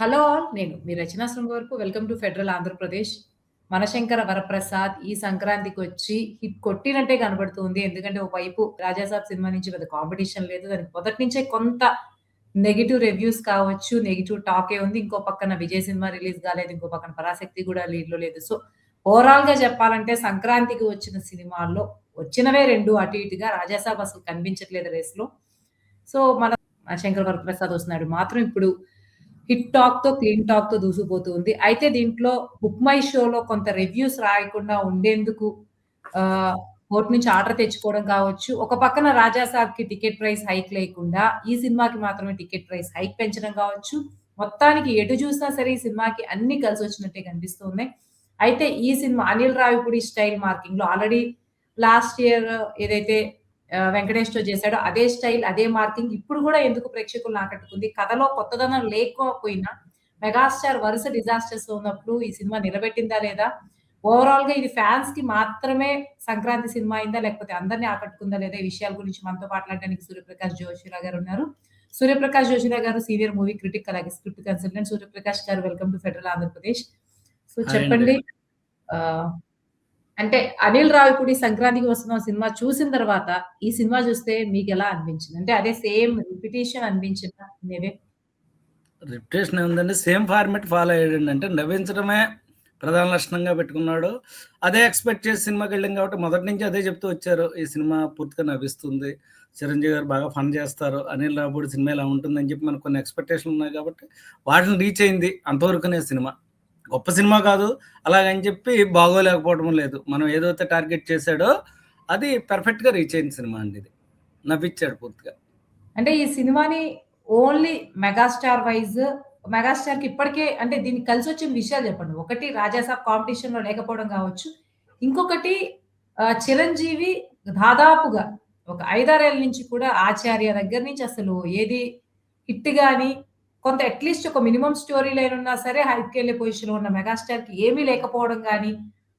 Hello all నేను మీ రచనా వరకు welcome to federal Andhra Pradesh. Mana Shankara Varaprasad ఈ సంక్రాంతికి వచ్చి హిట్ కొట్టినట్టే కనబడుతుంది. ఎందుకంటే ఒక వైపు రాజాసాబ్ సినిమా నుంచి పెద్ద కాంపిటీషన్ లేదు. దానికి మొదటి నుంచే కొంత నెగిటివ్ రివ్యూస్ కావచ్చు నెగిటివ్ టాకే ఉంది. ఇంకో పక్కన విజయ్ సినిమా రిలీజ్ కాలేదు. ఇంకో పక్కన పరాశక్తి కూడా లీడ్లో లేదు. సో ఓవరాల్గా చెప్పాలంటే సంక్రాంతికి వచ్చిన సినిమాల్లో వచ్చినవే రెండు. అటు ఇటుగా రాజాసాబ్ అసలు కనిపించట్లేదు రేస్లో సో మన శంకర్ వరప్రసాద్ వస్తున్నాడు. మాత్రం ఇప్పుడు హిట్ టాక్తో క్లీన్ టాక్తో దూసుకుపోతుంది అయితే దీంట్లో బుక్ మై షోలో కొంత రివ్యూస్ రాయకుండా ఉండేందుకు కోర్టు నుంచి ఆర్డర్ తెచ్చుకోవడం కావచ్చు. ఒక పక్కన రాజాసాబ్కి టికెట్ ప్రైస్ హైక్ లేకుండా ఈ సినిమాకి మాత్రమే టికెట్ ప్రైస్ హైక్ పెంచడం కావచ్చు. మొత్తానికి ఎటు చూసినా సరే ఈ సినిమాకి అన్ని కలిసి వచ్చినట్టే కనిపిస్తుంది అయితే ఈ సినిమా అనిల్ రావిపూడి స్టైల్ మార్కింగ్లో ఆల్రెడీ లాస్ట్ ఇయర్ ఏదైతే వెంకటేష్తో చేశాడో. అదే స్టైల్ అదే మార్కింగ్ ఇప్పుడు కూడా ఎందుకు ప్రేక్షకులు ఆకట్టుకుంది? కథలో కొత్తదనం లేకపోయినా మెగాస్టార్ వరుస డిజాస్టర్స్ ఉన్నప్పుడు ఈ సినిమా నిలబెట్టిందా లేదా? ఓవరాల్గా ఇది ఫ్యాన్స్కి మాత్రమే సంక్రాంతి సినిమా అయిందా? లేకపోతే అందరినీ ఆకట్టుకుందా లేదా? ఈ విషయాల గురించి మనతో మాట్లాడడానికి సూర్యప్రకాష్ జోషిరా గారు ఉన్నారు. సూర్యప్రకాష్ జోషిరా గారు సీనియర్ మూవీ క్రిటిక్ అలాగే స్క్రిప్ట్ కన్సల్టెంట్ సూర్యప్రకాష్ గారు welcome to Federal Andhra Pradesh so చెప్పండి. అంటే అనిల్ రావిపూడి సంక్రాంతికి వస్తున్న సినిమా చూసిన తర్వాత ఈ సినిమా చూస్తే మీకు ఎలా అనిపించింది? అంటే అదే సేమ్ రిపిటేషన్ అనిపించిందా నేవే రిపిటేషన్ ఏముందండి సేమ్ ఫార్మెట్ ఫాలో అయ్యాడు అంటే నవ్వించడమే ప్రధాన లక్షణంగా పెట్టుకున్నాడు. అదే ఎక్స్పెక్ట్ చేసి సినిమాకి వెళ్ళాం కాబట్టి మొదటి నుంచి అదే చెప్తూ వచ్చారు. ఈ సినిమా పూర్తిగా నవ్విస్తుంది. చిరంజీవి గారు బాగా ఫన్ చేస్తారు. అనిల్ రావుపూడి సినిమా ఇలా ఉంటుందని చెప్పి మనకు కొన్ని ఎక్స్పెక్టేషన్ ఉన్నాయి కాబట్టి వాటిని రీచ్ అయింది అంతవరకునే సినిమా. గొప్ప సినిమా కాదు. అలాగని చెప్పి బాగోలేకపోవడం లేదు. మనం ఏదైతే టార్గెట్ చేశాడో అది పర్ఫెక్ట్గా రీచ్ అయిన సినిమా అండి ఇది. నవ్విచ్చాడు పూర్తిగా. అంటే ఈ సినిమాని ఓన్లీ మెగాస్టార్ వైజ్ మెగాస్టార్కి ఇప్పటికే అంటే దీనికి కలిసి వచ్చిన విషయాలు చెప్పండి. ఒకటి రాజాసాబ్ కాంపిటీషన్లో లేకపోవడం కావచ్చు. ఇంకొకటి చిరంజీవి దాదాపుగా ఒక ఐదారేళ్ళ నుంచి కూడా ఆచార్య దగ్గర నుంచి అసలు ఏది హిట్ కానీ కొంత అట్లీస్ట్ ఒక మినిమం స్టోరీ లైన్ ఉన్నా సరే హైప్కి వెళ్ళే పొజిషన్లో ఉన్న మెగాస్టార్కి ఏమీ లేకపోవడం కానీ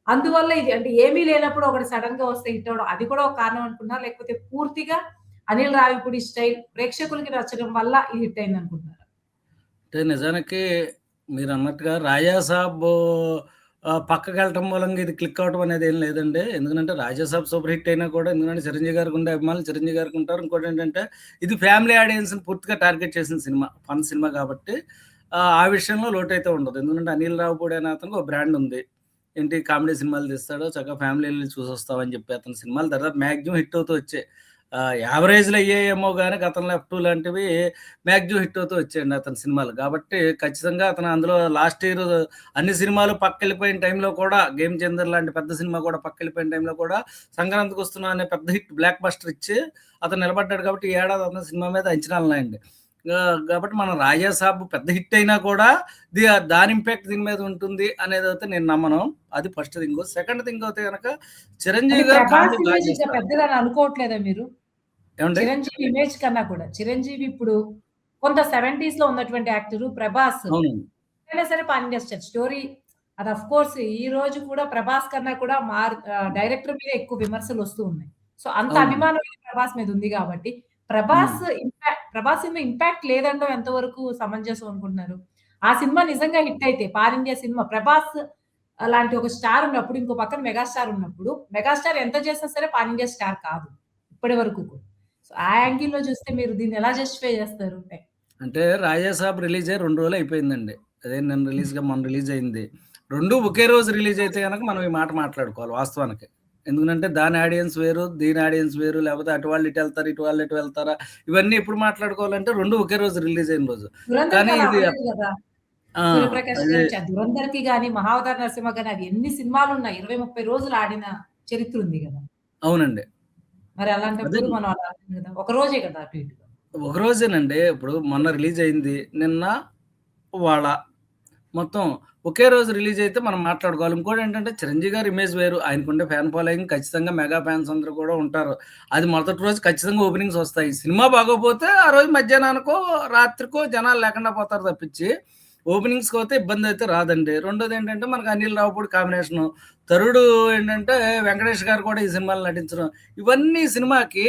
అందువల్ల ఇది అంటే ఏమీ లేనప్పుడు ఒకటి సడన్గా వస్తే హిట్ అవడం అది కూడా ఒక కారణం అనుకున్నారు లేకపోతే పూర్తిగా అనిల్ రావిపూడి స్టైల్ ప్రేక్షకులకి నచ్చడం వల్ల ఇది హిట్ అయింది అనుకుంటున్నారు? అంటే నిజానికి మీరు అన్నట్టుగా రాజా సాబ్ పక్కకి వెళ్ళటం మూలంగా ఇది క్లిక్ అవటం అనేది ఏం లేదండి. ఎందుకంటే రాజ్యసభ సూపర్ హిట్ అయినా కూడా ఎందుకంటే చిరంజీవి గారికి ఉండే అభిమానులు చిరంజీవి గారికి ఉంటారు. ఇంకోటి ఏంటంటే ఇది ఫ్యామిలీ ఆడియన్స్ని పూర్తిగా టార్గెట్ చేసిన సినిమా ఫన్ సినిమా కాబట్టి ఆ విషయంలో లోటు అయితే ఉండదు. ఎందుకంటే అనిల్ రావుపూడి అనే అతనికి ఒక బ్రాండ్ ఉంది. ఏంటి? కామెడీ సినిమాలు తీస్తాడో. చక్కగా ఫ్యామిలీ చూసి వస్తామని చెప్పి అతని సినిమాలు. తర్వాత మ్యాక్సిమం హిట్ అవుతూ వచ్చాయి. యావరేజ్లు అయ్యాయేమో కానీ గతంలో ఎఫ్ టూ లాంటివి మ్యాక్సిమం హిట్ అవుతూ వచ్చాయండి అతని సినిమాలు. కాబట్టి ఖచ్చితంగా అతను అందులో లాస్ట్ ఇయర్ అన్ని సినిమాలు పక్కెళ్ళిపోయిన టైంలో కూడా గేమ్ చేందర్ లాంటి పెద్ద సినిమా కూడా పక్కెళ్ళిపోయిన టైంలో కూడా సంక్రాంతికి వస్తున్నా అనే పెద్ద హిట్ బ్లాక్ బస్టర్ ఇచ్చి అతను నిలబడ్డాడు కాబట్టి ఈ ఏడాది అతని సినిమా మీద అంచనాలు ఉన్నాయండి కాబట్టి మనం రాజాసాబ్ పెద్ద హిట్ అయినా కూడా దాని ఇంపాక్ట్ దీని మీద ఉంటుంది అనేది అయితే నేను నమ్మను. అది ఫస్ట్ థింగ్. సెకండ్ థింగ్ అయితే కనుక చిరంజీవి గారు పెద్దగా అనుకోవట్లేదా మీరు? చిరంజీవి ఇమేజ్ కన్నా కూడా. చిరంజీవి ఇప్పుడు కొంత సెవెంటీస్లో ఉన్నటువంటి యాక్టర్ ప్రభాస్. అయినా సరే పాన్ ఇండస్ట్రీ స్టోరీ. అది అఫ్ కోర్స్ ఈ రోజు కూడా ప్రభాస్ కన్నా కూడా మార్ డైరెక్టర్ మీద ఎక్కువ విమర్శలు వస్తూ ఉన్నాయి. సో అంత అభిమానం ప్రభాస్ మీద ఉంది కాబట్టి Prabhas impact Prabhas cinema impact లేదంటో ఎంతవరకు సమంజసం అనుకుంటున్నారు? ఆ సినిమా నిజంగా హిట్ అయితే పాన్ ఇండియా సినిమా ప్రభాస్ అలాంటి ఒక స్టార్ ఉన్నప్పుడు ఇంకో పక్కన మెగాస్టార్ ఉన్నప్పుడు మెగాస్టార్ ఎంత చేసినా సరే పాన్ ఇండియా స్టార్ కాదు ఇప్పటి వరకు కూడా. సో ఆ యాంగిల్లో చూస్తే మీరు దీన్ని ఎలా జస్టిఫై చేస్తారు? అంటే రాజాసాబ్ రిలీజ్ అయ్యి రెండు రోజులు అయిపోయిందండి. అదే నేను రిలీజ్గా మొన్న రిలీజ్ అయింది. రెండు ఒకే రోజు రిలీజ్ అయితే కనుక మనం ఈ మాట మాట్లాడుకోవాలి వాస్తవానికి. ఎందుకంటే దాని ఆడియన్స్ వేరు దీని ఆడియన్స్ వేరు లేకపోతే అటు వాళ్ళు ఇటు వెళ్తారు ఇటు వాళ్ళు ఇటు వెళ్తారా ఇవన్నీ ఎప్పుడు మాట్లాడుకోవాలంటే రెండు ఒకే రోజు రిలీజ్ అయిన రోజు. కానీ ఇది గాని మహావతార నరసింహ అవి ఎన్ని సినిమాలు ఉన్నాయి? ఇరవై ముప్పై రోజులు ఆడిన చరిత్ర ఉంది కదా. అవునండి. మరి అలాంటప్పుడు మనం అలా ఒక రోజే కదా అటు ఇటు. ఒక రోజేనండి. ఇప్పుడు మొన్న రిలీజ్ అయింది. నిన్న వాళ్ళ మొత్తం ఒకే రోజు రిలీజ్ అయితే మనం మాట్లాడుకోవాలి. ఇంకోటి ఏంటంటే చిరంజీవి గారి ఇమేజ్ వేరు. ఆయనకుండే ఫ్యాన్ ఫాలోయింగ్ ఖచ్చితంగా మెగా ఫ్యాన్స్ అందరూ కూడా ఉంటారు. అది మొదటి రోజు ఖచ్చితంగా ఓపెనింగ్స్ వస్తాయి. సినిమా బాగోపోతే ఆ రోజు మధ్యాహ్నానికో రాత్రికో జనాలు లేకుండా పోతారు తప్పించి ఓపెనింగ్స్కి పోతే ఇబ్బంది అయితే రాదండి. రెండోది ఏంటంటే మనకు అనిల్ రావుపూడి కాంబినేషన్. తరుడు ఏంటంటే వెంకటేష్ గారు కూడా ఈ సినిమాలు నటించడం. ఇవన్నీ సినిమాకి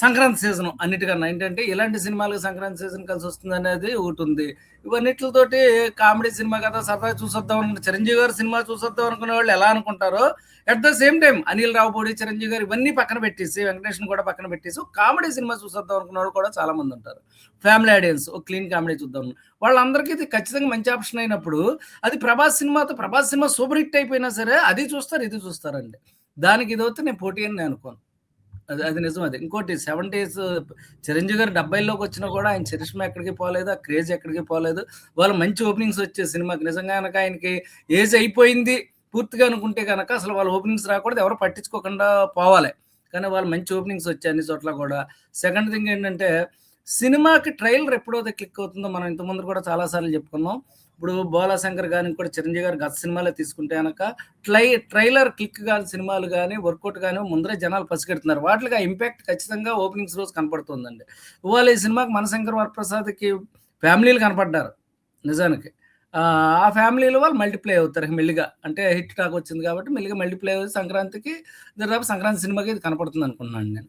సంక్రాంతి సీజన్ అన్నిటికన్నా. ఏంటంటే ఇలాంటి సినిమాలకు సంక్రాంతి సీజన్ కలిసి వస్తుంది అనేది ఒకటి ఉంది ఇవన్నిటితోటి కామెడీ సినిమా కదా! సరదా చూసొద్దాం అనుకున్న చిరంజీవి గారు సినిమా చూసొద్దాం అనుకునే వాళ్ళు ఎలా అనుకుంటారో, at the same time Anil Ravipudi Chiranjeevi garu ఇవన్నీ పక్కన పెట్టేసి, వెంకటేష్ కూడా పక్కన పెట్టేసి, కామెడీ సినిమా చూసొద్దాం అనుకున్నోళ్ళు కూడా చాలా మందుంటారు. ఫ్యామిలీ ఆడియన్స్ ఒక క్లీన్ కామెడీ చూద్దాం. వాళ్ళందరికీ ఇది ఖచ్చితంగా మంచి ఆప్షన్ అయినప్పుడు, అది ప్రభాస్ సినిమాతో ప్రభాస్ సినిమా సూపర్ హిట్ అయిపోయినా సరే, అది చూస్తారు, ఇది చూస్తారండి. దానికి ఇదవుతే నేను పోటీ అని నేను అనుకోను. అది అది నిజం అది. ఇంకోటి 70స్ చిరంజీవి గారు 70లోకి వచ్చినా కూడా ఆయన చరిష్మా ఎక్కడికి పోలేదు. ఆ క్రేజ్ ఎక్కడికి పోలేదు. వాళ్ళు మంచి ఓపెనింగ్స్ వచ్చే సినిమాకి. నిజంగా కనుక ఆయనకి ఏజ్ అయిపోయింది పూర్తిగా అనుకుంటే గనక అసలు వాళ్ళ ఓపెనింగ్స్ రాకూడదు. ఎవరు పట్టించుకోకుండా పోవాలి. కానీ వాళ్ళు మంచి ఓపెనింగ్స్ వచ్చాయి అన్ని చోట్ల కూడా. సెకండ్ థింగ్ ఏంటంటే, సినిమాకి ట్రైలర్ ఎప్పుడైతే క్లిక్ అవుతుందో మనం ఇంతకుముందు కూడా చాలా సార్లు చెప్పుకున్నాం. ఇప్పుడు 'బోలాశంకర్' గారిని కూడా చిరంజీవి గారు గత సినిమాలో తీసుకుంటే కనుక ట్రై ట్రైలర్ క్లిక్ కానీ సినిమాలు కానీ వర్కౌట్ కానీ ముందరే జనాలు పసిగెడుతున్నారు వాటికి ఆ ఇంపాక్ట్ ఖచ్చితంగా ఓపెనింగ్స్ రోజు కనపడుతుందండి. ఇవాళ ఈ సినిమాకి 'మనశంకర్ వరప్రసాద్‌కి' ఫ్యామిలీలు కనపడ్డారు నిజానికి. ఆ ఫ్యామిలీలో వాళ్ళు మల్టిప్లై అవుతారు మెల్లిగా. అంటే హిట్ టాక్ వచ్చింది కాబట్టి మెల్లిగా మల్టిప్లై అవుతుంది సంక్రాంతికి దాదాపు సంక్రాంతి సినిమాకి ఇది కనపడుతుంది అనుకున్నాను నేను.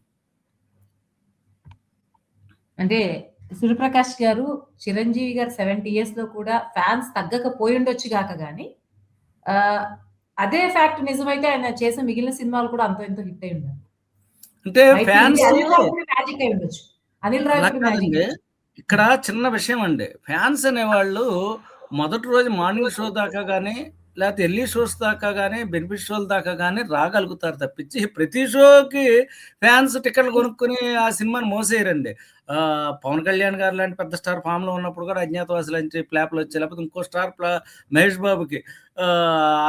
అంటే సూర్యప్రకాష్ గారు, చిరంజీవి గారు 70 ఇయర్స్‌లో కూడా ఫ్యాన్స్ తగ్గకపోయుండొచ్చు గాక గాని, ఆహ్, అదే ఫ్యాక్ట్ నిజమైతే ఆయన చేసిన మిగిలిన సినిమాలు కూడా అంతో ఇంతో హిట్ అయి ఉండాలి. అంటే ఫ్యాన్స్ మ్యాజిక్ అయి ఉండొచ్చు. అనిల్ మ్యాజిక్. ఇక్కడ చిన్న విషయం అండి. ఫ్యాన్స్ అనేవాళ్ళు మొదటి రోజు మార్నింగ్ షో దాకా గాని, లేకపోతే ఎర్లీ షోస్ దాకా కానీ బెనిఫిట్ షోల దాకా కానీ రాగలుగుతారు తప్పించి, ప్రతి షోకి ఫ్యాన్స్ టికెట్లు కొనుక్కొని ఆ సినిమాని మోసేయరండి. 'పవన్ కళ్యాణ్' గారు లాంటి పెద్ద స్టార్ ఫామ్‌లో ఉన్నప్పుడు కూడా అజ్ఞాతవాసులు అని ప్లాప్లు వచ్చాయి. లేకపోతే ఇంకో స్టార్ ప్లా 'మహేష్ బాబుకి'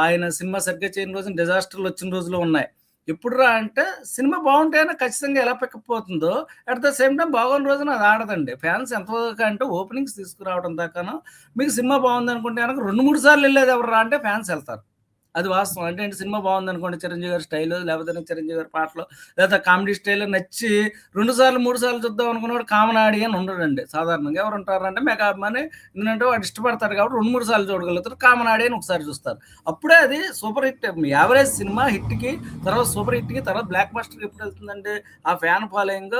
ఆయన సినిమా సరిగ్గా చేయని రోజున డిజాస్టర్‌లు వచ్చిన రోజులు ఉన్నాయి. ఎప్పుడురా అంటే సినిమా బాగుంటేనే ఖచ్చితంగా ఎలా పికప్ అవుతుందో, అట్ ద సేమ్ టైమ్ బాగోని రోజున అది ఆడదండి. ఫ్యాన్స్ ఎంతవరకు అంటే ఓపెనింగ్స్ తీసుకురావడం దాకాను, మీకు సినిమా బావుందనుకుంటే గనక 2, 3 సార్లు వెళ్ళేది ఎవరు రా అంటే ఫ్యాన్స్ వెళ్తారు అది వాస్తవం. అంటే ఏంటి సినిమా బావుందనుకోండి చిరంజీవి గారి స్టైలు, లేకపోతే చిరంజీవి గారి పాటలు, లేదా కామెడీ స్టైల్ నచ్చి రెండు సార్లు, మూడు సార్లు చూద్దాం అనుకున్నవాడు కామన్ ఆడియన్ ఉండడండి సాధారణంగా. ఎవరు ఉంటారంటే మేక అభిమాని. ఎందుకంటే వాడు ఇష్టపడతారు కాబట్టి 2, 3 సార్లు చూడగలుగుతారు. కామన్ ఆడియన్ ఒకసారి చూస్తారు. అప్పుడే అది సూపర్ హిట్. యావరేజ్ సినిమా హిట్‌కి, తర్వాత సూపర్ హిట్‌కి, తర్వాత బ్లాక్ బస్టర్‌కి ఎప్పుడెళ్తుందంటే ఆ ఫ్యాన్ ఫాలోయింగ్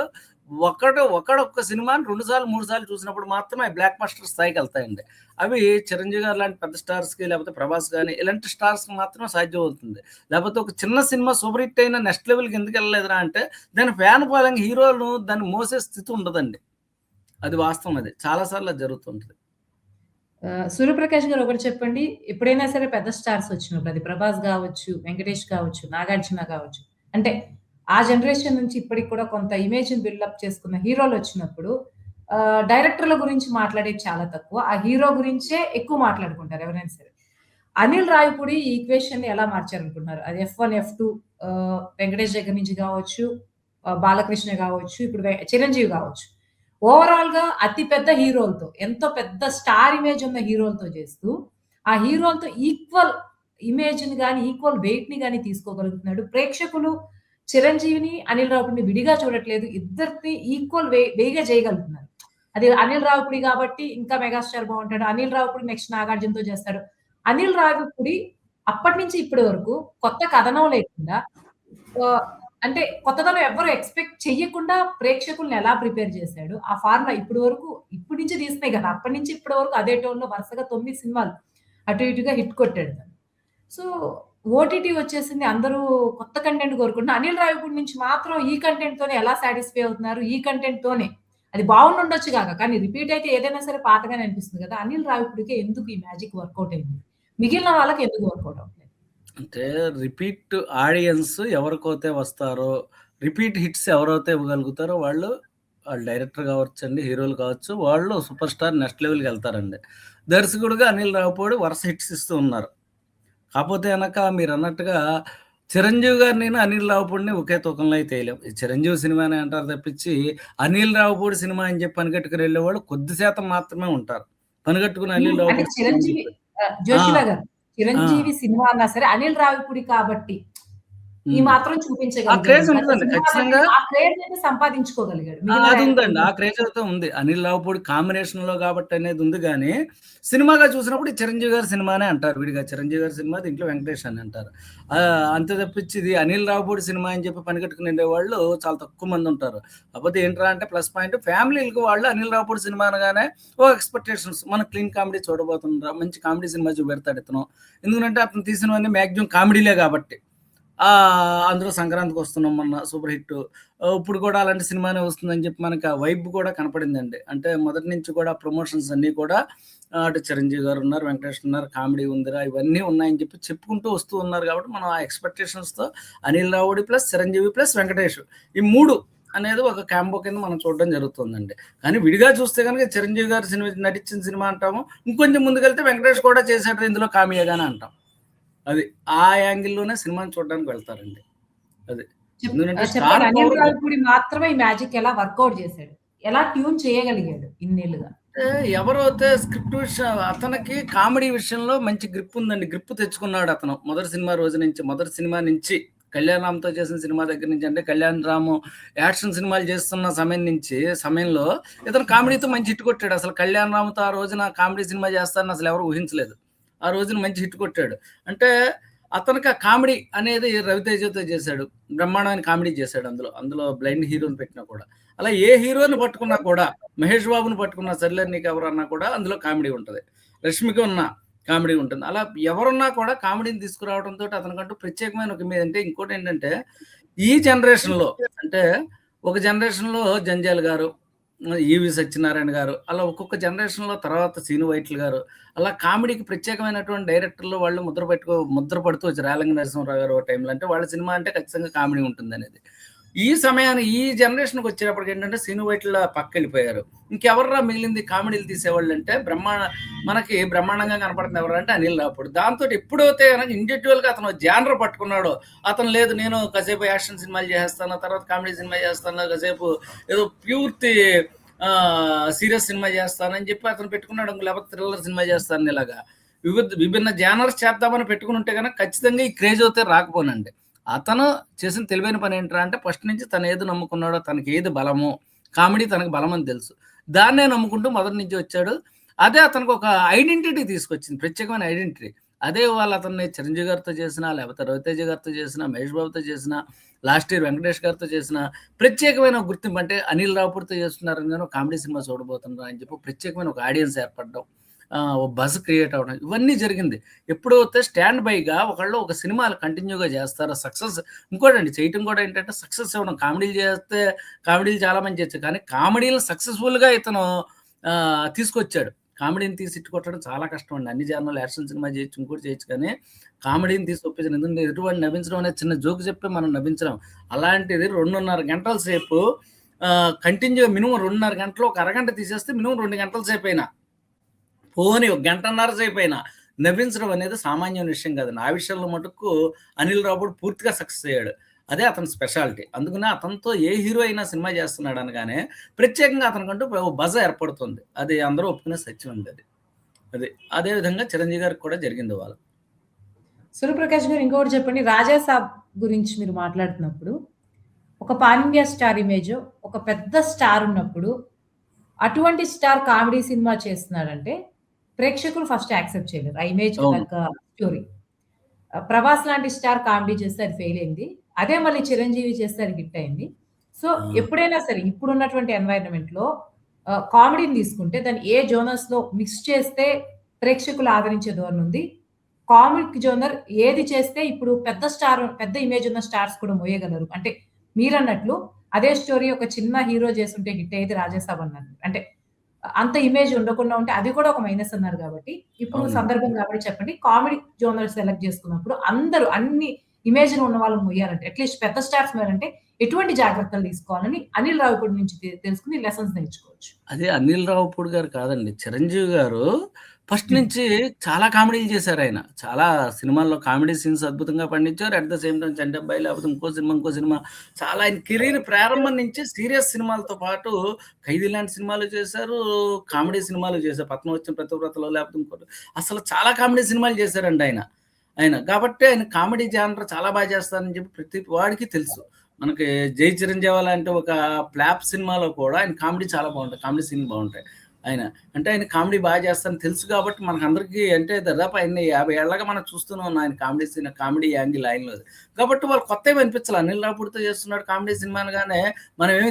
ఒకడు ఒకడొక్క సినిమాని రెండు సార్లు, మూడు సార్లు చూసినప్పుడు మాత్రమే బ్లాక్ మాస్టర్ స్థాయికి వెళ్తాయండి అవి చిరంజీవి గారు లాంటి పెద్ద స్టార్స్‌కి, లేకపోతే ప్రభాస్ కానీ ఇలాంటి స్టార్స్‌కి మాత్రమే సాధ్యమవుతుంది. లేకపోతే ఒక చిన్న సినిమా సూపర్ హిట్ అయిన నెక్స్ట్ లెవెల్‌కి ఎందుకు వెళ్ళలేదురా అంటే, దాని ఫ్యాన్ ఫాలోయింగ్ హీరోలను దాన్ని మోసే స్థితి ఉండదండి. అది వాస్తవం అది. చాలా సార్లు అది జరుగుతుంటది. సూర్యప్రకాష్ గారు ఒకటి చెప్పండి. ఎప్పుడైనా సరే పెద్ద స్టార్స్ వచ్చినప్పుడు అది 'ప్రభాస్' కావచ్చు 'వెంకటేష్' కావచ్చు, 'నాగార్జున' కావచ్చు. అంటే ఆ జనరేషన్ నుంచి ఇప్పటికి కూడా కొంత ఇమేజ్‌ని బిల్డప్ చేసుకున్న హీరోలు వచ్చినప్పుడు డైరెక్టర్‌ల గురించి మాట్లాడేది చాలా తక్కువ. ఆ హీరో గురించే ఎక్కువ మాట్లాడుకుంటారు ఎవరైనా సరే. అనిల్ రాయపూడి ఈ ఈక్వేషన్ ఎలా మార్చారనుకుంటున్నారు? అది F one F two Venkatesh దగ్గర నుంచి కావచ్చు బాలకృష్ణ కావచ్చు ఇప్పుడు చిరంజీవి చిరంజీవి ఓవరాల్ ఓవరాల్‌గా అతి పెద్ద హీరోలతో, ఎంతో పెద్ద స్టార్ ఇమేజ్ ఉన్న హీరోలతో చేస్తూ, ఆ హీరోలతో ఈక్వల్ ఇమేజ్‌ని కానీ ఈక్వల్ వెయిట్‌ని కానీ తీసుకోగలుగుతున్నాడు. ప్రేక్షకులు చిరంజీవిని, అనిల్ రావుడిని విడిగా చూడట్లేదు. ఇద్దరిని ఈక్వల్ వే వేగా చేయగలుగుతున్నారు. అది అనిల్ రావుపుడి కాబట్టి ఇంకా మెగాస్టార్ బాగుంటాడు అనిల్ రావుపుడి నెక్స్ట్ నాగార్జునతో చేస్తాడు. అనిల్ రావుపుడి అప్పటి నుంచి ఇప్పటి వరకు కొత్త కథనం లేకుండా అంటే కొత్తదనం ఎవ్వరు ఎక్స్‌పెక్ట్ చెయ్యకుండా ప్రేక్షకుల్ని ఎలా ప్రిపేర్ చేశాడు. ఆ ఫార్ములా ఇప్పటి వరకు ఇప్పటి నుంచి తీసినాయి కదా! అప్పటి నుంచి ఇప్పటి వరకు అదే టోన్‌లో వరుసగా తొమ్మిది సినిమాలు అటు ఇటుగా హిట్ కొట్టాడు సో, ఓటీటీ వచ్చేసింది. అందరూ కొత్త కంటెంట్ కోరుకుంటున్నారు. అనిల్ రావిపూడి నుంచి మాత్రం ఈ కంటెంట్ తోనే ఎలా సాటిస్ఫై అవుతున్నారు. ఈ కంటెంట్ తోనే అది బాగుండొచ్చు కాక కానీ రిపీట్ అయితే ఏదైనా సరే పాతగానే అనిపిస్తుంది కదా! అనిల్ రావిపూడికి ఎందుకు ఈ మ్యాజిక్ వర్కౌట్ అయింది? మిగిలిన వాళ్ళకి ఎందుకు వర్కౌట్ అవుతుంది అంటే రిపీట్ ఆడియన్స్ ఎవరికైతే వస్తారో, రిపీట్ హిట్స్ ఎవరైతే ఇవ్వగలుగుతారో వాళ్ళు వాళ్ళు డైరెక్టర్ కావచ్చు అండి హీరోలు కావచ్చు. వాళ్ళు సూపర్ స్టార్ నెక్స్ట్ లెవెల్‌కెళ్తారండి. దర్శకుడుగా అనిల్ రావిపూడి వరుస హిట్స్ ఇస్తూ ఉన్నారు. కాపోతే గనక మీరన్నట్టుగా చిరంజీవి గారినిను, అనిల్ రావిపూడిని ఒకే తూకంలో అయితే ఎయలేం. ఈ చిరంజీవి సినిమానే అంటారు తప్పించి, అనిల్ రావిపూడి సినిమా అని చెప్పి పనిగట్టుకుని ఎళ్ళేవాళ్ళు కొద్ది శాతం మాత్రమే ఉంటారు. పనిగట్టుకుని అనిల్ రావిపూడి. ఆ! చిరంజీవి సినిమా అన్నా సరే అనిల్ రావిపూడి కాబట్టి ఈ. మాత్రం ఆ చూపించగలిగాడు. సినిమాలన్నీ ఖచ్చితంగా ఆ క్రేజ్ అయితే సంపాదించుకోగలిగాడు. ఆ క్రేజ్ ఉంది. 'అనిల్ రావిపూడి' కాంబినేషన్‌లో కాబట్టి అనేది ఉంది గానీ, సినిమాగా చూసినప్పుడు 'చిరంజీవి' గారి సినిమానే అంటారు విడిగా. 'చిరంజీవి' గారి సినిమా, దీంట్లో 'వెంకటేష్' అని అంటారు. అంతే తప్పించి ఇది 'అనిల్ రావిపూడి' సినిమా అని చెప్పి పనిగట్టుకుని వెళ్ళేవాళ్ళు చాలా తక్కువ మందుంటారు. కాపోతే ఏంట్రా అంటే ప్లస్ పాయింట్ ఫ్యామిలీ‌లకి వాళ్ళు 'అనిల్ రావిపూడి' సినిమా అనగానే ఓ ఎక్స్‌పెక్టేషన్స్ మనం క్లీన్ కామెడీ చూడబోతున్నారా, మంచి కామెడీ సినిమా చూపెడతాడు ఇతను. ఎందుకంటే అతను తీసినవన్నీ మాక్సిమం కామెడీలే కాబట్టి. అందులో సంక్రాంతికి వస్తున్నాం మొన్న సూపర్ హిట్. ఇప్పుడు కూడా అలాంటి సినిమానే వస్తుందని చెప్పి మనకి ఆ వైబ్ కూడా కనపడిందండి. అంటే మొదటి నుంచి కూడా ప్రమోషన్స్ అన్నీ కూడా అటు 'చిరంజీవి' గారు ఉన్నారు, 'వెంకటేష్' ఉన్నారు, కామెడీ ఉందిరా ఇవన్నీ ఉన్నాయని చెప్పి చెప్పుకుంటూ వస్తూ ఉన్నారు కాబట్టి మనం ఆ ఎక్స్‌పెక్టేషన్స్‌తో 'అనిల్ రావుడి ప్లస్ 'చిరంజీవి' ప్లస్ 'వెంకటేష్' ఈ మూడు అనేది ఒక క్యాంబో కింద మనం చూడడం జరుగుతుందండి. కానీ విడిగా చూస్తే గనుక 'చిరంజీవి' గారు సినిమా నటించిన సినిమా అంటాము. ఇంకొంచెం ముందుకెళ్తే 'వెంకటేష్' కూడా చేశాడు ఇందులో కామియాగానే అంటాం. అది. ఆ యాంగిల్‌లోనే సినిమాని చూడడానికి వెళ్తారండి. అది. ఎందుకంటే మాత్రమే ఈ మ్యాజిక్ ఎలా వర్కౌట్ చేసాడు? ఎలా ట్యూన్ చేయగలిగాడు ఇన్నేళ్ళుగా? అంటే ఎవరైతే స్క్రిప్ట్ విషయం అతనికి కామెడీ విషయంలో మంచి గ్రిప్ ఉందండి. గ్రిప్ తెచ్చుకున్నాడు అతను. మొదటి సినిమా రోజు నుంచి, మొదటి సినిమా నుంచి 'కళ్యాణ్ రామ్‌తో' చేసిన సినిమా దగ్గర నుంచి అంటే 'కళ్యాణ్ రామ్' యాక్షన్ సినిమాలు చేస్తున్న సమయం నుంచి సమయంలో ఇతను కామెడీతో మంచి హిట్ కొట్టాడు. అసలు 'కళ్యాణ్ రామ్‌తో' ఆ రోజున కామెడీ సినిమా చేస్తారని అసలు ఎవరు ఊహించలేదు. ఆ రోజున మంచి హిట్ కొట్టాడు. అంటే అతనికి ఆ కామెడీ అనేది 'రవితేజ'తో చేశాడు. బ్రహ్మాండమైన కామెడీ చేశాడు అందులో. అందులో బ్లైండ్ హీరోని పెట్టినా కూడా. అలా ఏ హీరోని పట్టుకున్నా కూడా 'మహేష్ బాబుని' పట్టుకున్నా 'సర్లే నీకు ఎవరన్నా కూడా అందులో కామెడీ ఉంటుంది రష్మికి ఉన్న కామెడీ ఉంటుంది. అలా ఎవరున్నా కూడా కామెడీని తీసుకురావడంతో అతనికంటూ ప్రత్యేకమైన ఒక మీద అంటే ఇంకోటేంటంటే ఈ జనరేషన్‌లో అంటే ఒక జనరేషన్‌లో జంజాల్ గారు, ఈవి సత్యనారాయణ గారు అలా ఒక్కొక్క జనరేషన్‌లో తర్వాత 'సీను వైట్ల' గారు అలా కామెడీకి ప్రత్యేకమైనటువంటి డైరెక్టర్లు వాళ్ళు ముద్ర పెట్టుకో ముద్ర పడుతూ వచ్చారు. రాలంగ నరసింహరావు గారు ఓ టైంలో అంటే వాళ్ళ సినిమా అంటే ఖచ్చితంగా కామెడీ ఉంటుందనేది. ఈ సమయాన్ని ఈ జనరేషన్‌కి వచ్చేటప్పటికి ఏంటంటే సినీ వైట్ల' పక్కకెళ్ళిపోయారు. ఇంకెవర్రా మిగిలింది కామెడీలు తీసేవాళ్ళు అంటే బ్రహ్మాండ మనకి బ్రహ్మాండంగా కనపడుతుంది ఎవరంటే 'అనిల్ రాపుడు దాంతోటి ఎప్పుడైతే కనుక ఇండివిడ్యువల్‌గా అతను జానర్ పట్టుకున్నాడో అతను లేదు నేను కాసేపు యాక్షన్ సినిమాలు చేసేస్తాను, తర్వాత కామెడీ సినిమా చేస్తాను, కాసేపు ఏదో పూర్తి సీరియస్ సినిమా చేస్తానని చెప్పి అతను పెట్టుకున్నాడు. లేకపోతే థ్రిల్లర్ సినిమా చేస్తాను ఇలాగా. వివిధ విభిన్న జానర్స్ చేద్దామని పెట్టుకుని ఉంటే గనక ఖచ్చితంగా ఈ క్రేజ్ అయితే రాకపోనండి. అతను చేసిన తెలివైన పని ఏంట్రా అంటే ఫస్ట్ నుంచి తను ఏది నమ్ముకున్నాడో తనకి ఏది బలమో కామెడీ తనకు బలం అని తెలుసు. దాన్నే నమ్ముకుంటూ మొదటి నుంచి వచ్చాడు. అదే అతనికి ఒక ఐడెంటిటీ తీసుకొచ్చింది. ప్రత్యేకమైన ఐడెంటిటీ. అదే వాళ్ళు అతన్ని 'చిరంజీవి' గారితో చేసినా, లేకపోతే 'రవితేజ' గారితో చేసినా, 'మహేష్ బాబుతో' చేసినా, లాస్ట్ ఇయర్ 'వెంకటేష్' గారితో చేసినా ప్రత్యేకమైన గుర్తింపు అంటే 'అనిల్ రావుపూర్తో చేస్తున్నారని కామెడీ సినిమా చూడబోతున్నారు అని చెప్పి ప్రత్యేకమైన ఒక ఆడియన్స్ ఏర్పడడం. బజ్ క్రియేట్ అవ్వడం ఇవన్నీ జరిగింది. ఎప్పుడైతే స్టాండ్ బైగా ఒకళ్ళు ఒక సినిమాలు కంటిన్యూగా చేస్తారో సక్సెస్ ఇంకోటండి చేయటం కూడా ఏంటంటే సక్సెస్ ఇవ్వడం. కామెడీలు చేస్తే కామెడీలు చాలా మంది చేయొచ్చు. కానీ కామెడీలు సక్సెస్‌ఫుల్‌గా ఇతను తీసుకొచ్చాడు. కామెడీని తీసి ఇట్టుకొట్టడం కొట్టడం చాలా కష్టం అండి. అన్ని జానర్‌లో యాక్షన్ సినిమా చేయొచ్చు, ఇంకోటి చేయొచ్చు కానీ కామెడీని తీసి ఒప్పించడం ఎందుకంటే ఎటువంటి నవ్వించడం అనేది చిన్న జోక్ చెప్పి మనం నవ్వించడం అలాంటిది 2:30 గంటల సేపు కంటిన్యూ మినిమం రెండున్నర గంటలు ఒక అరగంట తీసేస్తే మినిమం రెండు గంటల సేపైనా పోనీ ఒక గంటన్నర సేపైనా నవ్వించడం అనేది సామాన్యమైన విషయం కాదండి. ఆ విషయంలో మటుకు 'అనిల్ రావిపూడి' పూర్తిగా సక్సెస్ అయ్యాడు. అదే అతని స్పెషాలిటీ. అందుకనే అతనితో ఏ హీరో అయినా సినిమా చేస్తున్నాడు అనగానే ప్రత్యేకంగా అతనికంటూ బజ ఏర్పడుతుంది. అది అందరూ ఒప్పుకునే సత్యం అండి అది. అది. అదే విధంగా 'చిరంజీవి' గారికి కూడా జరిగింది వాళ్ళు 'సూర్యప్రకాష్' గారు ఇంకొకటి చెప్పండి. 'రాజా సాబ్' గురించి మీరు మాట్లాడుతున్నప్పుడు ఒక పాన్ ఇండియా స్టార్ ఇమేజ్ ఒక పెద్ద స్టార్ ఉన్నప్పుడు అటువంటి స్టార్ కామెడీ సినిమా చేస్తున్నాడంటే ప్రేక్షకులు ఫస్ట్ యాక్సెప్ట్ చేయలేరు. ఆ. తగ్గ స్టోరీ. 'ప్రభాస్' లాంటి స్టార్ కామెడీ చేస్తే అది ఫెయిల్ అయింది. అదే మళ్ళీ 'చిరంజీవి' చేస్తే అది హిట్ అయింది. సో! ఎప్పుడైనా సరే ఇప్పుడున్నటువంటి ఎన్వైర్న్‌మెంట్‌లో ఆహ్, కామెడీని తీసుకుంటే దాన్ని ఏ జోనర్స్‌లో మిక్స్ చేస్తే ప్రేక్షకులు ఆదరించే ధోరణి ఉంది. కామిక్ జోనర్ ఏది చేస్తే ఇప్పుడు పెద్ద స్టార్ పెద్ద ఇమేజ్ ఉన్న స్టార్స్ కూడా మోయగలరు. అంటే మీరన్నట్లు అదే స్టోరీ ఒక చిన్న హీరో చేసుంటే హిట్ అయ్యేది 'రాజా సాబ్' అన్నారు. అంటే అంత ఇమేజ్ ఉండకుండా ఉంటే అది కూడా ఒక మైనస్ అన్నారు కాబట్టి ఇప్పుడు. సందర్భం కాబట్టి చెప్పండి. కామెడీ జోనర్ సెలెక్ట్ చేసుకున్నప్పుడు అందరూ అన్ని ఇమేజ్‌లు ఉన్న వాళ్ళని మొయ్యాలంటే అట్‌లీస్ట్ పెద్ద స్టార్స్ మీరంటే ఎటువంటి జాగ్రత్తలు తీసుకోవాలని 'అనిల్ రావిపూడి' నుంచి తెలుసుకొని లెసన్స్ నేర్చుకోవచ్చు. అదే 'అనిల్ రావిపూడి' గారు కాదండి. 'చిరంజీవి' గారు ఫస్ట్. నుంచి చాలా కామెడీలు చేశారాయన. చాలా సినిమాల్లో కామెడీ సీన్స్ అద్భుతంగా పండించారు. At the same time 'Chantabbayi' లేకపోతే ఇంకో సినిమా, ఇంకో సినిమా చాలా ఆయన కెరీర్ ప్రారంభం నుంచి సీరియస్ సినిమాలతో పాటు 'ఖైదీ' లాంటి సినిమాలు చేశారు. కామెడీ సినిమాలు చేశారు. 'పద్మవచ్చం ప్రతివ్రతలో' లేకపోతే ఇంకోటి అసలు చాలా కామెడీ సినిమాలు చేశారండి ఆయన. ఆయన. కాబట్టి ఆయన కామెడీ జానర్ చాలా బాగా చేస్తారని చెప్పి ప్రతి వాడికి తెలుసు. మనకి 'జై చిరంజీవ' లాంటి ఒక ఫ్లాప్ సినిమాలో కూడా ఆయన కామెడీ చాలా బావుంటాయి. కామెడీ సీన్‌లు బావుంటాయి. ఆయన అంటే ఆయన కామెడీ బాగా చేస్తాను తెలుసు కాబట్టి మనకందరికీ అంటే దాదాపు ఆయన్ని 50 ఏళ్ళగా మనం చూస్తూనే ఉన్నాం ఆయన కామెడీ సినిమా కామెడీ యాంగిల్ ఆయనలో కాబట్టి వాళ్ళు కొత్తవి అనిపించాలి అనిల్ రావిపూడితో చేస్తున్నాడు కామెడీ సినిమా అనగానే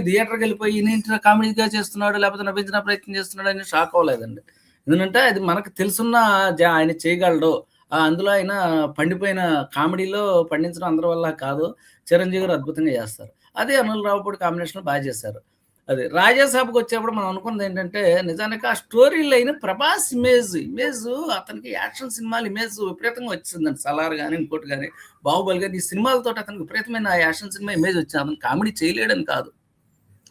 థియేటర్కి వెళ్ళిపోయి ఈయనేంట్రా కామెడీగా చేస్తున్నాడు లేకపోతే నవ్వించిన ప్రయత్నం చేస్తున్నాడు అని షాక్ అవ్వలేదండి. ఎందుకంటే అది మనకు తెలుసున్న జ ఆయన చేయగలడు. అందులో ఆయన పండిపోయిన కామెడీలో పండించడం అందరి వల్ల కాదు. చిరంజీవి గారు అద్భుతంగా చేస్తారు. అదే అనిల్ రావుపూడి కాంబినేషన్‌లో బాగా చేశారు. అది 'రాజాసాబ్‌కొచ్చేప్పుడు మనం అనుకున్నదేంటంటే నిజానికి ఆ story line Prabhas image, image అతనికి యాక్షన్ సినిమాల ఇమేజ్ విపరీతంగా వచ్చేసిందండి. 'సలార్' గాని, ఇంకోటి గాని, 'బాహుబలి' గాని ఈ సినిమాలతోటి అతనికి విపరీతమైన యాక్షన్ సినిమా ఇమేజ్ వచ్చింది. అతను కామెడీ చేయలేడని కాదు.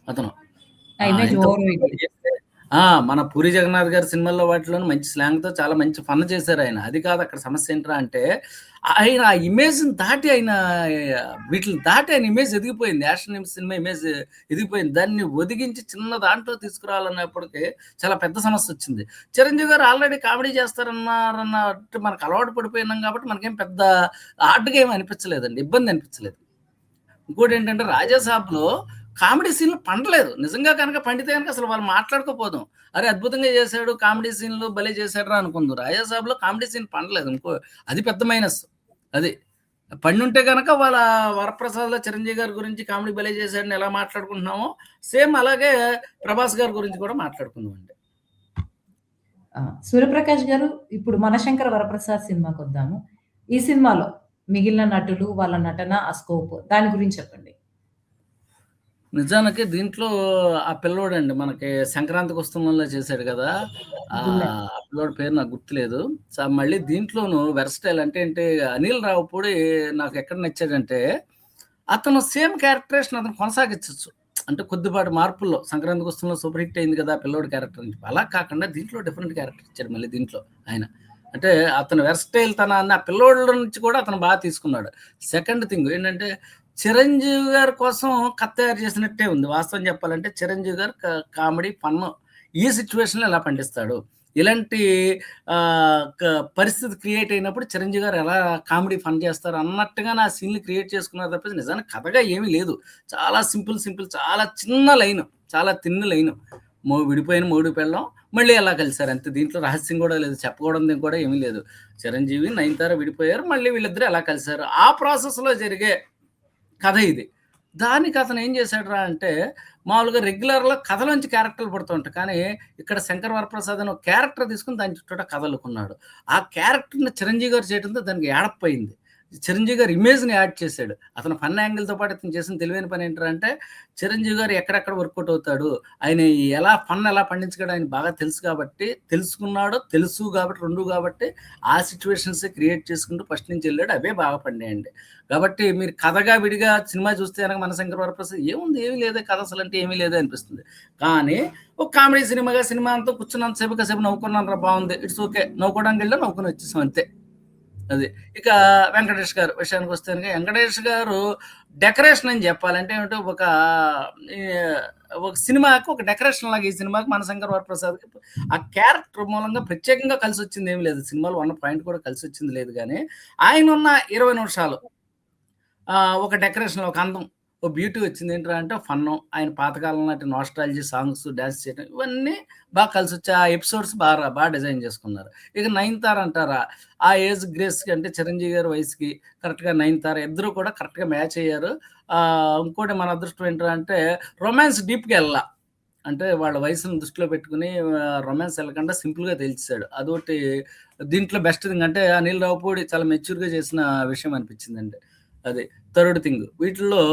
అతను. మన 'పూరి జగన్నాథ్' గారి సినిమాల్లో వాటిలో మంచి స్లాంగ్‌తో చాలా మంచి ఫన్ ఆయన అది కాదు అక్కడ సమస్య ఏంట్రా అంటే ఆయన ఆ ఇమేజ్‌ని దాటి ఆయన వీటిని దాటి ఆయన ఇమేజ్ ఎదిగిపోయింది. యాక్షన్ సినిమా ఇమేజ్ ఎదిగిపోయింది. దాన్ని ఒదిగించి చిన్న దాంట్లో తీసుకురావాలన్నప్పటికి చాలా పెద్ద సమస్య వచ్చింది చిరంజీవి గారు ఆల్రెడీ కామెడీ చేస్తారన్నారన్నట్టు మనకు అలవాటు పడిపోయినాం కాబట్టి మనకేం పెద్ద ఆర్ట్గా ఏమి అనిపించలేదండి. ఇబ్బంది అనిపించలేదు. ఇంకోటి ఏంటంటే 'రాజాసాబ్‌లో' కామెడీ సీన్‌లు పండలేదు. నిజంగా కనుక పండితే కనుక అసలు వాళ్ళు మాట్లాడుకోపోదాం అరే! అద్భుతంగా చేశాడు. కామెడీ సీన్‌లు భలే చేశాడురా అనుకుంది 'రాజాసాబ్‌లో' కామెడీ సీన్ పండలేదు. ఇంకో అది పెద్ద మైనస్. అది. పండుంటే కనుక వాళ్ళ 'వరప్రసాద్‌లో' చిరంజీవి గారి గురించి కామెడీ భలే చేశాడని ఎలా మాట్లాడుకుంటున్నామో సేమ్ అలాగే 'ప్రభాస్' గారి గురించి కూడా మాట్లాడుకుందామండి. అండి 'సూర్యప్రకాష్' గారు ఇప్పుడు 'మనశంకర వరప్రసాద్' సినిమాకొద్దాము. ఈ సినిమాలో మిగిలిన నటులు, వాళ్ళ నటన, ఆ స్కోప్ దాని గురించి చెప్పండి. నిజానికి దీంట్లో ఆ పిల్లోడండి మనకి 'సంక్రాంతికొస్తున్నాం'లో చేశాడు గదా! ఆహ్, గుళ్ళ. ఆ పిల్లోడి పేరు నాకు గుర్తులేదు. స మళ్ళీ దీంట్లోను వెర్సటైల్ అంటే ఏంటి అనిల్ రావిపూడి నాకు ఎక్కడ నచ్చాడంటే అతను సేమ్ క్యారెక్టరేషన్ అతను కొనసాగించొచ్చు. అంటే కొద్దిపాటి మార్పుల్లో 'సంక్రాంతికొస్తున్నాం' సూపర్ హిట్ అయింది గదా! పిల్లోడి క్యారెక్టర్ చెప్పి. అలా కాకుండా దీంట్లో డిఫరెంట్ క్యారెక్టర్ ఇచ్చాడు మళ్ళీ దీంట్లో ఆయన. అంటే అతను వెర్సటైల్ తనాన్ని ఆ పిల్లోడిలో నుంచి కూడా అతను బాగా తీసుకున్నాడు. సెకండ్ థింగ్ ఏంటంటే చిరంజీవి గారి కోసం కథ తయారు చేసినట్టే ఉంది. వాస్తవం చెప్పాలంటే చిరంజీవి గారు కామెడీ, పన్ను ఈ సిట్యుయేషన్‌లో ఎలా పండిస్తాడు. ఇలాంటి క పరిస్థితి క్రియేట్ అయినప్పుడు చిరంజీవి గారు ఎలా కామెడీ, ఫన్ చేస్తారు అన్నట్టుగా నా సీన్‌లు క్రియేట్ చేసుకున్నారు తప్ప నిజానికి కథగా ఏమీ లేదు. చాలా సింపుల్, సింపుల్ చాలా చిన్న లైను. చాలా తిన్న లైను. మో విడిపోయిన మోడు పెళ్ళం మళ్ళీ ఎలా కలిసారు అంతే. దీంట్లో రహస్యం కూడా లేదు. చెప్పకూడదు కూడా ఏమీ లేదు. చిరంజీవి, నయనతార విడిపోయారు. మళ్ళీ వీళ్ళిద్దరూ ఎలా కలిసారు. ఆ ప్రాసెస్‌లో జరిగే కథ ఇది. దానికి అతను ఏం చేశాడురా అంటే మామూలుగా రెగ్యులర్‌లో కథలోంచి క్యారెక్టర్‌లు పడుతుంటాయి కానీ ఇక్కడ 'శంకర్ వరప్రసాద్' అని ఒక క్యారెక్టర్ తీసుకొని దాని చుట్టూ కథలుకున్నాడు ఆ క్యారెక్టర్‌ని చిరంజీవి గారు చేయడంతో దానికి ఏడపోయింది అయింది. చిరంజీవి గారు ఇమేజ్‌ని యాడ్ చేశాడు. అతను ఫన్ యాంగిల్‌తో పాటు అతను చేసిన తెలివైన పని ఏంటంటే అంటే చిరంజీవి గారు ఎక్కడెక్కడ వర్కౌట్ అవుతాడు. ఆయన ఎలా ఫన్ ఎలా పండించగలడో ఆయన బాగా తెలుసు కాబట్టి తెలుసుకున్నాడో తెలుసు కాబట్టి రెండు కాబట్టి ఆ సిచ్యువేషన్స్ క్రియేట్ చేసుకుంటూ ఫస్ట్ నుంచి వెళ్ళాడు అవే బాగా పండేయండి కాబట్టి మీరు కథగా విడిగా సినిమా చూస్తే కనుక మన శంకర వరప్రసాద్' ఏముంది ఏమీ లేదే కథ అసలు అంటే ఏమీ లేదే అనిపిస్తుంది. కానీ ఒక కామెడీ సినిమాగా సినిమా అంతా కూర్చున్నంతసేపు కాసేపు నవ్వుకున్నాను రా బాగుంది ఇట్స్ ఓకే. నవ్వుకోవడానికి వెళ్ళా నవ్వుకొని వచ్చేసాం అంతే. అది. ఇక వెంకటేష్ గారు విషయానికి వస్తే వెంకటేష్ గారు డెకరేషన్ అని చెప్పాలంటే ఏమిటో ఒక ఒక సినిమాకి ఒక డెకరేషన్ లాగా ఈ సినిమాకి మనశంకర్ వరప్రసాద్‌కి' ఆ క్యారెక్టర్ మూలంగా ప్రత్యేకంగా కలిసొచ్చింది ఏమి లేదు. సినిమాలో వన్ పాయింట్ కూడా కలిసి వచ్చింది లేదు కానీ ఆయన ఉన్న ఇరవై నిమిషాలు ఒక డెకరేషన్ ఒక అందం, ఓ బ్యూటీ వచ్చింది. ఏంట్రా అంటే ఫన్నం ఆయన పాతకాలం నాటి నాస్ట్రాలజీ సాంగ్స్, డాన్స్ చేయడం ఇవన్నీ బాగా కలిసి వచ్చి ఆ ఎపిసోడ్స్ బాగా బాగా డిజైన్ చేసుకున్నారు. ఇక 'నయనతార' అంటారా ఆ ఏజ్ గ్రేస్‌కి అంటే చిరంజీవి గారి వయసుకి కరెక్ట్‌గా 'నయనతార' ఇద్దరు కూడా కరెక్ట్‌గా మ్యాచ్ అయ్యారు. ఇంకోటి మన అదృష్టం ఏంట్రా అంటే రొమాన్స్ డీప్‌గా వెళ్ళా అంటే వాళ్ళ వయసును దృష్టిలో పెట్టుకుని రొమాన్స్ వెళ్ళకుండా సింపుల్‌గా తెలిసాడు అదొకటి దీంట్లో బెస్ట్ థింగ్ అంటే అనిల్ రావుపూడి చాలా మెచ్యూర్‌గా చేసిన విషయం అనిపించిందండి. అది. థర్డ్ థింగ్ వీటిల్లో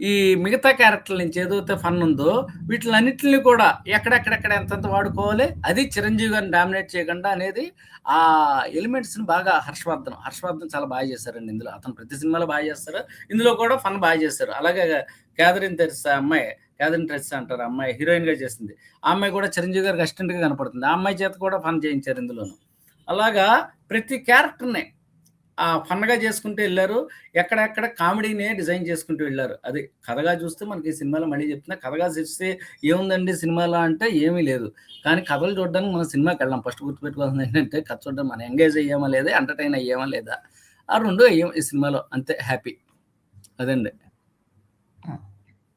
ఈ మిగతా క్యారెక్టర్ల నుంచి ఏదైతే ఫన్ ఉందో వీటిలన్నింటిని కూడా ఎక్కడెక్కడెక్కడ ఎంతెంత వాడుకోవాలి. అది చిరంజీవి గారిని డామినేట్ చేయకుండా అనేది ఆ ఎలిమెంట్స్‌ని బాగా హర్షవర్ధన్, హర్షవర్ధన్ చాలా బాగా చేశారండి ఇందులో. అతను ప్రతి సినిమాలో బాగా చేస్తారు. ఇందులో కూడా ఫన్ బాగా చేశారు. అలాగే క్యాథరిన్ తెరిసా అమ్మాయి క్యాథరిన్ తెరిసా అంటారు అమ్మాయి హీరోయిన్‌గా చేసింది. ఆ అమ్మాయి కూడా చిరంజీవి గారికి అసిస్టెంట్‌గా కనపడుతుంది. ఆ అమ్మాయి చేత కూడా ఫన్ చేయించారు ఇందులోను. అలాగా ప్రతి క్యారెక్టర్‌ని ఫన్‌గా చేసుకుంటూ వెళ్ళారు ఎక్కడెక్కడ కామెడీనే డిజైన్ చేసుకుంటూ వెళ్ళారు అది. కథగా చూస్తే మనకి ఈ సినిమాలో మళ్ళీ చెప్తున్నా కథగా చూస్తే ఏముందండి సినిమాలో అంటే ఏమీ లేదు. కానీ కథలు చూడడానికి మనం సినిమాకెళ్ళాం. ఫస్ట్ గుర్తుపెట్టుకోవాల్సింది ఏంటంటే కథ చూడడం మనం ఎంగేజ్ అయ్యామా లేదా? ఎంటర్‌టైన్ అయ్యామా లేదా? ఆ రెండు అయ్యాం ఈ సినిమాలో అంతే హ్యాపీ. అదండి.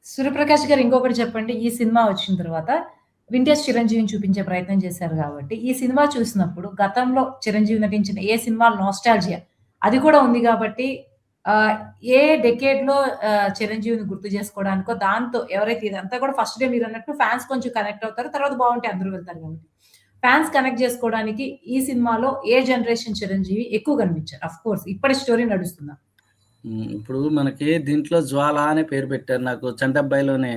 సూర్యప్రకాష్ గారు ఇంకొకటి చెప్పండి. ఈ సినిమా వచ్చిన తర్వాత వింటేజ్ చిరంజీవిని చూపించే ప్రయత్నం చేశారు కాబట్టి ఈ సినిమా చూసినప్పుడు గతంలో చిరంజీవి నటించిన ఏ సినిమా నోస్టాల్జియా అది కూడా ఉంది గాబట్టి ఆహ్, ఏ డెకేడ్‌లో ఆహ్, చిరంజీవిని గుర్తు చేసుకోవడానికో దాంతో ఎవరైతే ఇదంతా కూడా ఫస్ట్ డే మీరన్నట్టు ఫ్యాన్స్ కొంచెం కనెక్ట్ అవుతారు. తర్వాత బావుంటే అందరూ వెళ్తారు గాబట్టి. ఫ్యాన్స్ కనెక్ట్ చేసుకోవడానికి ఈ సినిమాలో ఏ జనరేషన్ చిరంజీవి ఎక్కువ కనిపించారు? ఆఫ్‌కోర్స్ ఇప్పటి స్టోరీ నడుస్తుందా? ఇప్పుడు మనకి దీంట్లో 'జ్వాల' అనే పేరు పెట్టారు. నాకు 'చంటబ్బాయి'లోని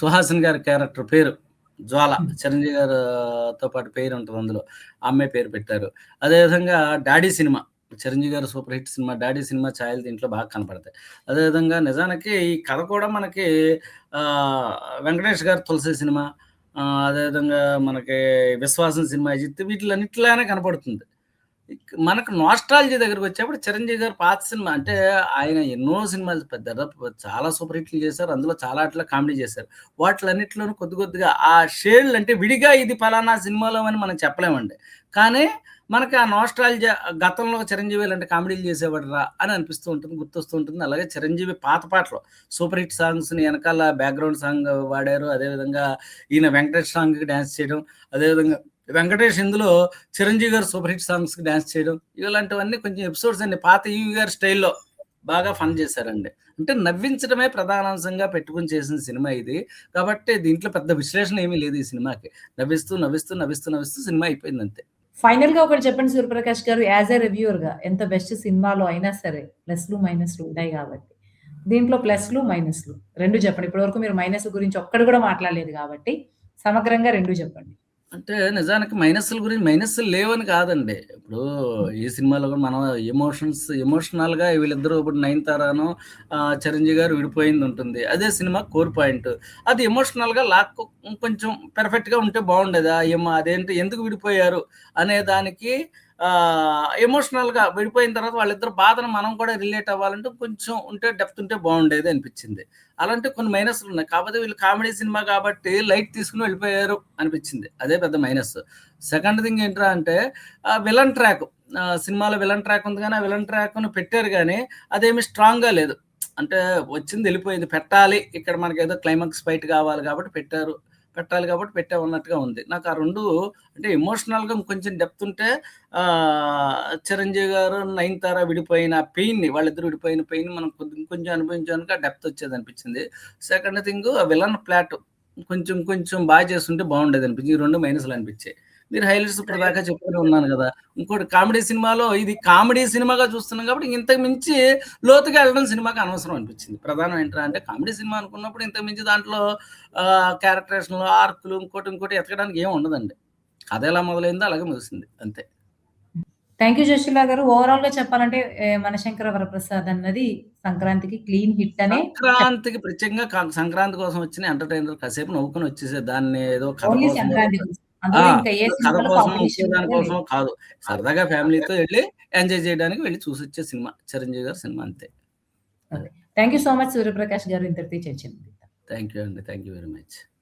సుహాసిని గారి క్యారెక్టర్ పేరు 'జ్వాల'. చిరంజీవి గారితో పాటు పేరు ఉంటది అందులో. ఆ అమ్మాయి పేరు పెట్టారు. అదేవిధంగా 'Daddy' cinema Chiranjeevi garu super hit cinema 'Daddy' cinema ఛాయలు దీంట్లో బాగా కనపడతాయి. అదేవిధంగా నిజానికి ఈ కథ కూడా మనకి వెంకటేష్ గారు 'తులసి' సినిమా అదేవిధంగా మనకి 'విశ్వాసం' సినిమా 'అజిత్' వీటిలన్నిటిలానే కనపడుతుంది. మనకు నాస్ట్రాలజీ దగ్గరికి వచ్చేప్పుడు చిరంజీవి గారు పాత సినిమా అంటే ఆయన ఎన్నో సినిమాలు పెద్ద దాదాపు చాలా సూపర్ హిట్లు చేశారు. అందులో చాలా అట్లా కామెడీ చేశారు. వాటిలన్నింటిలోనూ కొద్ది కొద్దిగా ఆ షేడ్‌లు అంటే విడిగా ఇది ఫలానా సినిమాలో అని మనం చెప్పలేమండి. కానీ మనకి ఆ నోస్ట్రాలజీ గతంలో చిరంజీవి ఇలాంటి కామెడీలు చేసేవాడురా అని అనిపిస్తూ ఉంటుంది. గుర్తొస్తూ ఉంటుంది. అలాగే చిరంజీవి పాత పాటలు సూపర్ హిట్ సాంగ్స్‌ని వెనకాల బ్యాక్‌గ్రౌండ్ సాంగ్ వాడారు. అదేవిధంగా ఈయన వెంకటేష్ సాంగ్‌కి డ్యాన్స్ చేయడం. అదేవిధంగా వెంకటేష్ ఇందులో చిరంజీవి గారు సూపర్ హిట్ సాంగ్స్‌కి డాన్స్ చేయడం. ఇలాంటివన్నీ కొంచెం ఎపిసోడ్స్ అన్ని పాత ఈవి గారి స్టైల్‌లో బాగా ఫన్ చేశారండి. అంటే నవ్వించడమే ప్రధానాంశంగా పెట్టుకొని చేసిన సినిమా ఇది. కాబట్టి దీంట్లో పెద్ద విశ్లేషణ ఏమీ లేదు ఈ సినిమాకి. నవ్విస్తూ, నవ్విస్తూ, నవ్విస్తూ, నవ్విస్తూ సినిమా అయిపోయింది అంతే. ఫైనల్గా ఒకటి చెప్పండి సూర్యప్రకాష్ గారు యాస్ ఎ రివ్యూయర్‌గా ఎంత బెస్ట్ సినిమాలో అయినా సరే ప్లస్‌లు, మైనస్‌లు ఉన్నాయి కాబట్టి దీంట్లో ప్లస్‌లు, మైనస్‌లు రెండు చెప్పండి. ఇప్పటివరకు మీరు మైనస్ గురించి ఒక్కడు కూడా మాట్లాడలేదు కాబట్టి సమగ్రంగా రెండు చెప్పండి. అంటే నిజానికి మైనస్‌ల గురించి మైనస్‌లు లేవని కాదండి. ఇప్పుడు ఈ సినిమాలో కూడా మనం ఎమోషన్స్ ఎమోషనల్‌గా వీళ్ళిద్దరూ ఇప్పుడు 'నయనతారను' ఆహ్, చిరంజీవి గారు విడిపోయింది ఉంటుంది. అదే సినిమా కోర్ పాయింట్. అది ఎమోషనల్‌గా లాక్ కొంచెం పెర్ఫెక్ట్గా ఉంటే బాగుండేది ఆ ఏమో అదేంటి ఎందుకు విడిపోయారు అనే దానికి ఎమోషనల్‌గా విడిపోయిన తర్వాత వాళ్ళిద్దరు బాధను మనం కూడా రిలేట్ అవ్వాలంటే కొంచెం ఉంటే డెప్త్ ఉంటే బాగుండేది అనిపించింది. అలాంటి కొన్ని మైనస్‌లు ఉన్నాయి. కాకపోతే వీళ్ళు కామెడీ సినిమా కాబట్టి లైట్ తీసుకుని వెళ్ళిపోయారు అనిపించింది. అదే పెద్ద మైనస్. సెకండ్ థింగ్ ఏంట్రా అంటే విలన్ ట్రాక్ సినిమాలో విలన్ ట్రాక్ ఉంది కానీ ఆ విలన్ ట్రాక్ను పెట్టారు కానీ అదేమి స్ట్రాంగ్‌గా లేదు. అంటే వచ్చింది వెళ్ళిపోయింది పెట్టాలి ఇక్కడ మనకి ఏదో క్లైమాక్స్ ఫైట్ కావాలి కాబట్టి పెట్టారు. పెట్టాలి కాబట్టి పెట్టామన్నట్టుగా ఉంది. నాకు ఆ రెండు అంటే ఎమోషనల్‌గా కొంచెం డెప్త్ ఉంటే చిరంజీవి గారు, నయనతార విడిపోయిన పెయిన్‌ని వాళ్ళిద్దరూ విడిపోయిన పెయిన్ మనం కొద్ది కొంచెం అనుభవించాక ఆ డెప్త్ వచ్చేది అనిపించింది సెకండ్ థింగ్ విలన్ ప్లాట్ కొంచెం కొంచెం బాగా చేస్తుంటే బాగుండేది అనిపించింది ఈ రెండు మైనస్‌లు అనిపించాయి. మీరు హైలైట్స్ ఇప్పటిదాకా చెప్తూనే ఉన్నాను గదా! ఇంకోటి కామెడీ సినిమాలో ఇది కామెడీ సినిమాగా చూస్తున్నాం కాబట్టి ఇంతకు మించి లోతుగా వెళ్ళడం సినిమాకి అనవసరం అనిపించింది. ప్రధానం ఏంట్రా అంటే కామెడీ సినిమా అనుకున్నప్పుడు ఇంతకు మించి దాంట్లో క్యారెక్టరేషన్‌లు, ఆర్క్‌లు ఇంకోటి ఇంకోటి ఎతకడానికి ఏమి ఉండదండి. కథ ఎలా మొదలైందో అలాగే ముగిసింది. అంతే. థాంక్ యూ జషిలా గారు. ఓవరాల్‌గా చెప్పాలంటే ఏ 'మనశంకర వరప్రసాద్' అన్నది సంక్రాంతికి క్లీన్ హిట్ అనే సంక్రాంతికి ప్రత్యేకంగా సంక్రాంతి కోసం వచ్చిన ఎంటర్‌టైనర్ కాసేపు నవ్వుకొని వచ్చేసేది. దాన్ని ఏదో సంక్రాంతి కోసం. కథ. కోసమో కాదు. సరదాగా ఫ్యామిలీతో ఎళ్ళి ఎంజాయ్ చేయడానికి వెళ్ళి చూసొచ్చే సినిమా. చిరంజీవి గారి సినిమా అంతే. Thank you so much Suryaprakash garu ఇంతటితో చర్చను ముగిద్దాం. థాంక్ యూ అండి. Thank you very much.